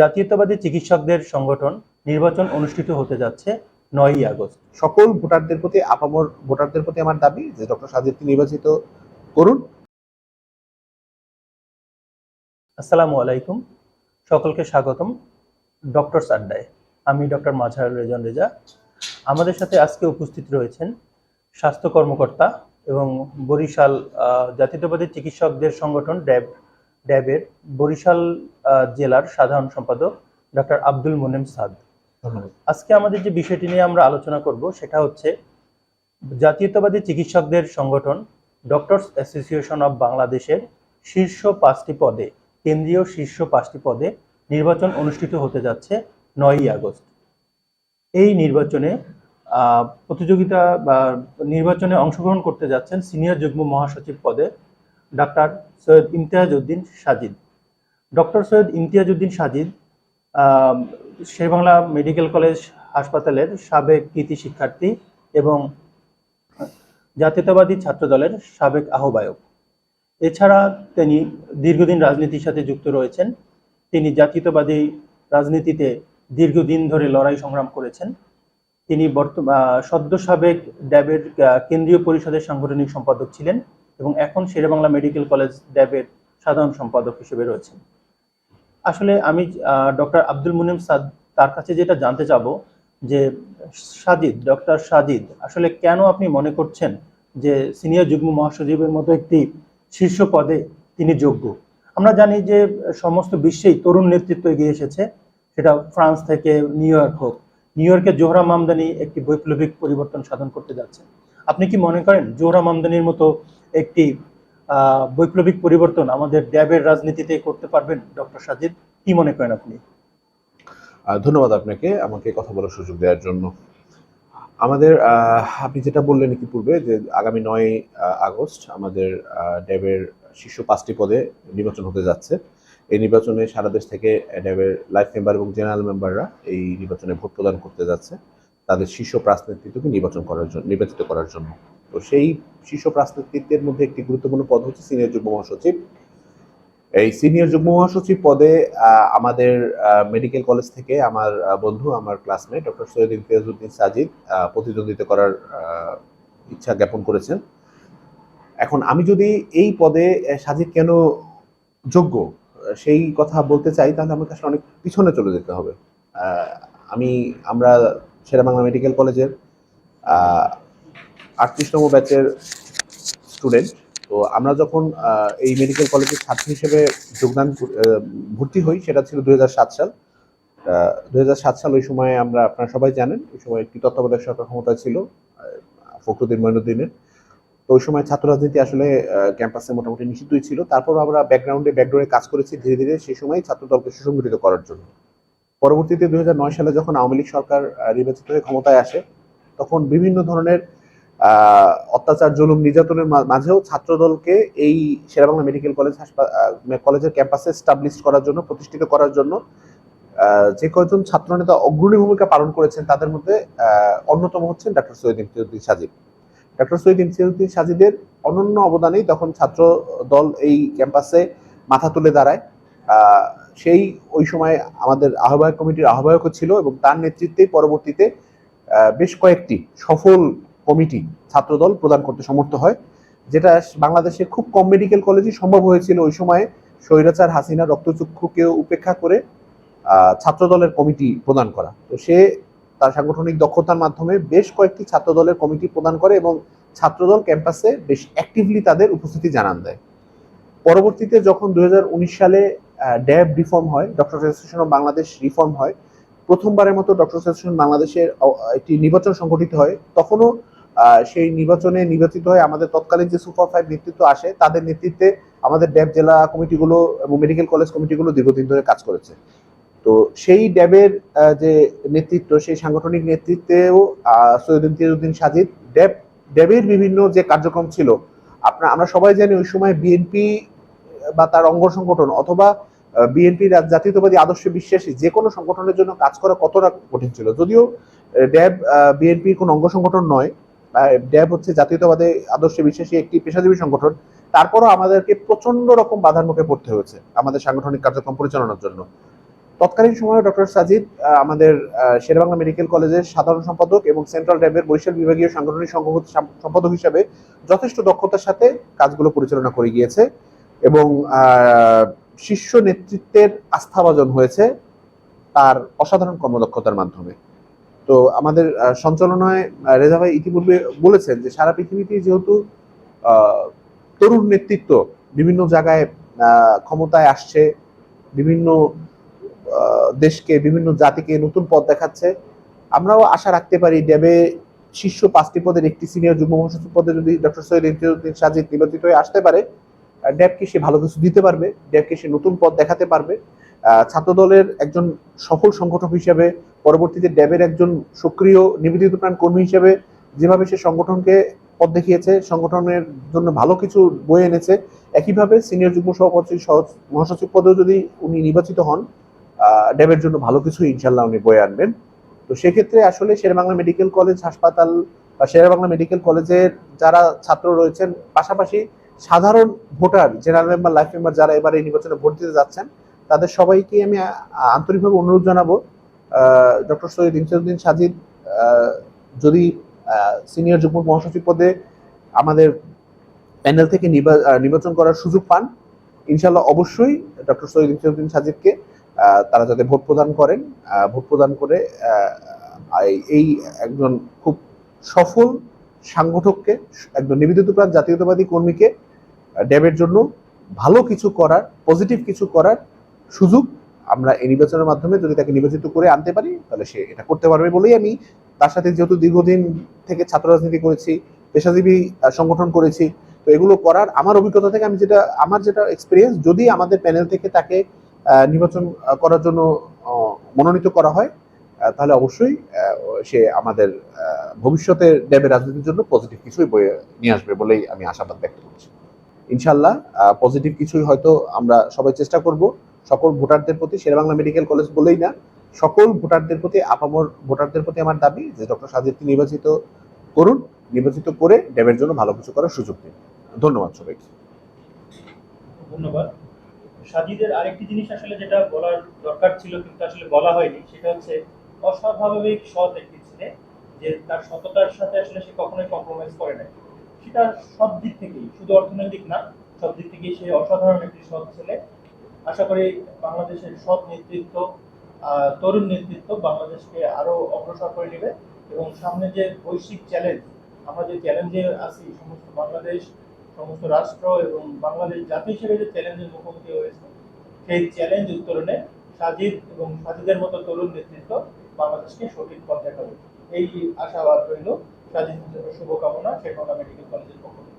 জাতীয়তাবাদী চিকিৎসকদের সংগঠন নির্বাচন অনুষ্ঠিত হতে যাচ্ছে নয়ই আগস্ট। সকল ভোটারদের প্রতি আপামর ভোটারদের প্রতি আমার দাবি যে ডক্টর সাজিদকে নির্বাচিত করুন। আসসালামু আলাইকুম। সকলকে স্বাগতম ডক্টর আড্ডায় আমি ডক্টর মাঝারুল রেজান রেজা। আমাদের সাথে আজকে উপস্থিত রয়েছেন স্বাস্থ্য কর্মকর্তা এবং বরিশাল জাতীয়তাবাদী চিকিৎসকদের সংগঠন ড্যাব ড্যাবের বরিশাল জেলার সাধারণ সম্পাদক ডক্টর আব্দুল মোনেম সাদ। ধন্যবাদ। আজকে আমাদের যে বিষয়টি নিয়ে আমরা আলোচনা করব সেটা হচ্ছে জাতীয়তাবাদী চিকিৎসকদের সংগঠন ডক্টরস অ্যাসোসিয়েশন অব বাংলাদেশের শীর্ষ পাঁচটি পদে কেন্দ্রীয় শীর্ষ পাঁচটি পদে নির্বাচন অনুষ্ঠিত হতে যাচ্ছে নয়ই আগস্ট। এই নির্বাচনে আহ, প্রতিযোগিতা বা নির্বাচনে অংশগ্রহণ করতে যাচ্ছেন সিনিয়র যুগ্ম মহাসচিব পদে doctor Syed Imtiaz Uddin Sajid. Doctor Syed Imtiaz Uddin Sajid Sherbangla medical college হাসপাতালের সাবেক কৃতি শিক্ষার্থী এবং জাতীয়তাবাদী ছাত্র দলের সাবেক আহ্বায়ক। এছাড়া তিনি দীর্ঘদিন রাজনীতির সাথে যুক্ত রয়েছেন। তিনি জাতীয়তাবাদী রাজনীতিতে দীর্ঘদিন ধরে লড়াই সংগ্রাম করেছেন। তিনি বর্তমান সদ্য সাবেক ড্যাবের কেন্দ্রীয় পরিষদের সাংগঠনিক সম্পাদক ছিলেন। এবং এখন শেরেবাংলা মেডিকেল কলেজ ড্যাবের সাধারণ সম্পাদক হিসেবে রয়েছেন। আসলে আমি ডক্টর আব্দুল মুনিম সাদ, তার কাছে যেটা জানতে চাবো, যে সাজিদ, ডক্টর সাজিদ, আসলে কেন আপনি মনে করছেন যে সিনিয়র যুগ্ম মহাসচিবের মতো একটি শীর্ষ পদে তিনি যোগ্য? আমরা জানি যে সমস্ত বিশ্বেই তরুণ নেতৃত্ব এগিয়ে এসেছে। সেটা ফ্রান্স থেকে নিউ ইয়র্ক হোক। নিউ ইয়র্কে জোহরা মামদানি একটি বৈপ্লবিক পরিবর্তন সাধন করতে যাচ্ছে। আপনি কি মনে করেন জোহরা মামদানির মতো একটি বৈপ্লবিক পরিবর্তন আমাদের ড্যাবের রাজনীতিতে করতে পারবেন ডক্টর সাজিদ। কি মনে করেন আপনি? ধন্যবাদ আপনাকে আমাকে কথা বলার সুযোগ দেওয়ার জন্য। আমাদের আপনি যেটা বললেন ইতিপূর্বে যে আগামী নয় আগস্ট আমাদের ড্যাবের শীর্ষ পাঁচটি পদে নির্বাচন হতে যাচ্ছে। এই নির্বাচনে সারা দেশ থেকে ড্যাবের লাইফ মেম্বার এবং জেনারেল মেম্বাররা এই নির্বাচনে ভোট প্রদান করতে যাচ্ছে। তাদের শীর্ষ প্রাস নেতৃত্বকে নির্বাচন করার জন্য নির্বাচিত করার জন্য। তো সেই শীর্ষ প্রাস নেতৃত্বের মধ্যে একটি গুরুত্বপূর্ণ পদ হচ্ছে সিনিয়র যুগ্ম মহাসচিব। এই সিনিয়র যুগ্ম মহাসচিব পদে আমাদের মেডিকেল কলেজ থেকে আমার বন্ধু, আমার ক্লাসমেট ডক্টর সৈয়দ ইমতিয়াজউদ্দিন সাজিদ প্রতিদ্বন্দ্বিতা করার ইচ্ছা জ্ঞাপন করেছেন। এখন আমি যদি এই পদে সাজিদ কেন যোগ্য, সেই কথা বলতে চাই, তাহলে আমাকে আসলে অনেক পিছনে চলে যেতে হবে। আমি, আমরা শেরেবাংলা মেডিকেল কলেজের আটত্রিশতম ব্যাচের স্টুডেন্ট তো আমরা যখন এই মেডিকেল কলেজের ছাত্র হিসেবে যোগদান ভর্তি হই, সেটা ছিল দু হাজার সাত সাল। দুই হাজার সাত সাল ওই সময় আমরা, আপনারা সবাই জানেন, ওই সময় একটি তত্ত্বাবধায়ক সরকার ক্ষমতা ছিল ফখরুদ্দিন মঈনুদ্দিনের তো ওই সময় ছাত্র রাজনীতি আসলে ক্যাম্পাসে মোটামুটি নিষিদ্ধই ছিল। তারপর আমরা ব্যাকগ্রাউন্ডে ব্যাকডোরে কাজ করেছি ধীরে ধীরে, সেই সময় ছাত্র দলকে সুসংগঠিত করার জন্য। পরবর্তীতে দু হাজার নয় সালে যখন আওয়ামী লীগ সরকার নির্বাচিত হয়ে ক্ষমতায় আসে, তখন বিভিন্ন ধরনের অত্যাচার, জুলুম, নির্যাতনের মাঝেও ছাত্রদলকে এই শেরেবাংলা মেডিকেল কলেজ কলেজের ক্যাম্পাসে স্টাবলিশ করার জন্য, প্রতিষ্ঠিত করার জন্য যে কয়জন ছাত্রনেতা অগ্রণী ভূমিকা পালন করেছেন তাদের মধ্যে অন্যতম হচ্ছেন ডক্টর সৈয়দ ইমতিয়াজউদ্দিন সাজিদ। ডক্টর সৈয়দ ইমতিয়াজউদ্দিন সাজিদের অনন্য অবদানেই তখন ছাত্র দল এই ক্যাম্পাসে মাথা তুলে দাঁড়ায়। সেই ওই সময় আমাদের আহ্বায়ক কমিটির আহ্বায়কও ছিল এবং তার নেতৃত্বেই পরবর্তীতে বেশ কয়েকটি সফল কমিটি, ছাত্রদল প্রদান করতে সমর্থ হয়, যেটা বাংলাদেশে খুব কম মেডিকেল কলেজই সম্ভব হয়েছিল ওই সময়ে। স্বৈরাচার হাসিনা রক্তচক্ষুকে উপেক্ষা করে ছাত্রদলের কমিটি প্রদান করা। তো সে তার সাংগঠনিক দক্ষতার মাধ্যমে বেশ কয়েকটি ছাত্রদলের কমিটি প্রদান করে এবং ছাত্রদল ক্যাম্পাসে বেশ অ্যাক্টিভলি তাদের উপস্থিতি জানান দেয়। পরবর্তীতে যখন দু হাজার উনিশ সালে ড্যাব রিফর্ম হয়, doctor association of Bangladesh reform হয়, প্রথমবারের মতো ডক্টর অ্যাসোসিয়েশন বাংলাদেশের একটি নির্বাচন সংগঠিত হয়, তখনও সেই নির্বাচনে নির্বাচিত হয়ে আমাদের তৎকালীন যে সুপার ফাইভ নেতৃত্ব আসে, তাদের নেতৃত্বে আমাদের ড্যাব জেলা কমিটিগুলো এবং মেডিকেল কলেজ কমিটিগুলো দীর্ঘদিন ধরে কাজ করেছে। তো সেই ড্যাবের যে নেতৃত্ব, সেই সাংগঠনিক নেতৃত্বেও সৈয়দিন সৈয়দ ইমতিয়াজউদ্দিন সাজিদ, ড্যাব, ড্যাবের বিভিন্ন যে কার্যক্রম ছিল আপনার আমরা সবাই জানি ওই সময় বিএনপি বা তার অঙ্গ সংগঠন অথবা বিএনপি জাতীয়তাবাদী আদর্শে বিশ্বাসী যে কোনো সংগঠনের জন্য কাজ করা কতটা কঠিন ছিল। যদিও ড্যাব বিএনপির কোনো অঙ্গ সংগঠন নয় ড্যাব হচ্ছে জাতীয়তাবাদী আদর্শে বিশ্বাসী একটি পেশাজীবী সংগঠন। তারপরও আমাদেরকে প্রচণ্ড রকম বাধার মুখে পড়তে হয়েছে আমাদের সাংগঠনিক কার্যক্রম পরিচালনার জন্য। তৎকালীন সময়ে ডক্টর সাজিদ আমাদের শেরেবাংলা মেডিকেল কলেজের সাধারণ সম্পাদক এবং সেন্ট্রাল ড্যাবের বরিশাল বিভাগীয় সাংগঠনিক সম্পাদক হিসাবে যথেষ্ট দক্ষতার সাথে কাজগুলো পরিচালনা করে গিয়েছে এবং শীর্ষ নেতৃত্বের আস্থাভাজন হয়েছে তার অসাধারণ কর্মদক্ষতার মাধ্যমে। তো আমাদের সঞ্চালনায় রেজা ভাই ইতিপূর্বে বলেছেন যে সারা পৃথিবীতে যেহেতু তরুণ নেতৃত্ব বিভিন্ন জায়গায় ক্ষমতায় আসছে, বিভিন্ন দেশকে, বিভিন্ন জাতিকে নতুন পথ দেখাচ্ছে, আমরাও আশা রাখতে পারি ড্যাবে শীর্ষ পাঁচটি পদের একটি সিনিয়র যুগ্ম মহাসচিব পদে যদি ডক্টর সৈয়দ ইমতিয়াজউদ্দিন সাজিদ নির্বাচিত হয়ে আসতে পারে ড্যাবকে সে ভালো কিছু দিতে পারবে ড্যাবকে সে নতুন পথ দেখাতে পারবে। ছাত্রদলের একজন সফল সংগঠক হিসেবে, পরবর্তীতে ড্যাবের একজন সক্রিয় নিবেদিত প্রাণ কর্মী হিসেবে যেভাবে সে সংগঠনকে পথ দেখিয়েছে, সংগঠনের জন্য ভালো কিছু বয়ে এনেছে, একইভাবে সিনিয়র যুগ্ম সভাপতি মহাসচিব পদেও যদি উনি নির্বাচিত হন ড্যাবের জন্য ভালো কিছু ইনশাল্লাহ উনি বয়ে আনবেন। তো সেক্ষেত্রে আসলে শেরেবাংলা মেডিকেল কলেজ হাসপাতাল বা শেরেবাংলা মেডিকেল কলেজের যারা ছাত্র রয়েছেন, পাশাপাশি সাধারণ voter, general member, life member যারা এবার এই নির্বাচনে ভোট দিতে যাচ্ছেন তাদের সবাইকে আমি আন্তরিকভাবে অনুরোধ জানাব ডক্টর সৈয়দ ইমতিয়াজউদ্দিন সাজিদ যদি সিনিয়র যুগ্ম মহাসচিব পদে আমাদের প্যানেল থেকে নির্বাচন করার সুযোগ পান ইনশাল্লাহ অবশ্যই ডক্টর সৈয়দ ইমতিয়াজউদ্দিন সাজিদকে তারা যাতে ভোট প্রদান করেন ভোট প্রদান করে এই- একজন খুব সফল সাংগঠককে, একজন নিবেদিত প্রাণ জাতীয়তাবাদী কর্মীকে ড্যাবের জন্য ভালো কিছু করার, পজিটিভ কিছু করার সুযোগ আমরা এই নির্বাচনের মাধ্যমে যদি তাকে নির্বাচিত করে আনতে পারি তাহলে সে এটা করতে পারবে বলেই আমি তার সাথে যেহেতু দীর্ঘদিন থেকে ছাত্র রাজনীতি করেছি পেশাজীবী সংগঠন করেছি তো এগুলো করার আমার অভিজ্ঞতা থেকে আমি যেটা আমার যেটা এক্সপিরিয়েন্স যদি আমাদের প্যানেল থেকে তাকে নির্বাচন করার জন্য মনোনীত করা হয় তাহলে অবশ্যই সে আমাদের আহ, ভবিষ্যতের ড্যাবের রাজনীতির জন্য পজিটিভ কিছুই বয়ে নিয়ে আসবে বলেই আমি আশাবাদ ব্যক্ত করছি। ইনশাল্লাহ পজিটিভ কিছুই হয়তো আমরা সবাই চেষ্টা করব। সকল ভোটারদের প্রতি শেরেবাংলা মেডিকেল কলেজ বলেই না, সকল ভোটারদের প্রতি আপামর ভোটারদের প্রতি আমার দাবি যে ডক্টর সাজিদকে নির্বাচিত করুন, নির্বাচিত করে ড্যাবের জন্য ভালো কিছু করার সুযোগ দিন। ধন্যবাদ সবাইকে। ধন্যবাদ। সাজিদের আরেকটি জিনিস আসলে যেটা বলার দরকার ছিল কিন্তু আসলে বলা হয়নি, সেটা হচ্ছে অস্বাভাবিক সৎ একটি ছেলে যে তার সততার সাথে আসলে সে কখনোই কম্প্রোমাইজ করে নাই। সেটা সব দিক থেকেই, শুধু অর্থনৈতিক না, সব দিক থেকেই সে অসাধারণ একটি সৎ ছেলে। আশা করি বাংলাদেশের সৎ নেতৃত্ব তরুণ নেতৃত্ব বাংলাদেশকে আরও অগ্রসর করে নেবে এবং সামনে যে বৈশ্বিক চ্যালেঞ্জ আমরা যে চ্যালেঞ্জে আছি, সমস্ত বাংলাদেশ, সমস্ত রাষ্ট্র এবং বাংলাদেশ জাতি হিসেবে যে চ্যালেঞ্জের মুখোমুখি হয়েছে, সেই চ্যালেঞ্জ উত্তরণে সাজিদ এবং সাজিদের মতো তরুণ নেতৃত্ব বাংলাদেশকে সঠিক পথ দেখাবে এই আশাবাদ রইল। সাজিদ, শুভকামনা। শেখানা মেডিকেল কলেজের পক্ষ থেকে।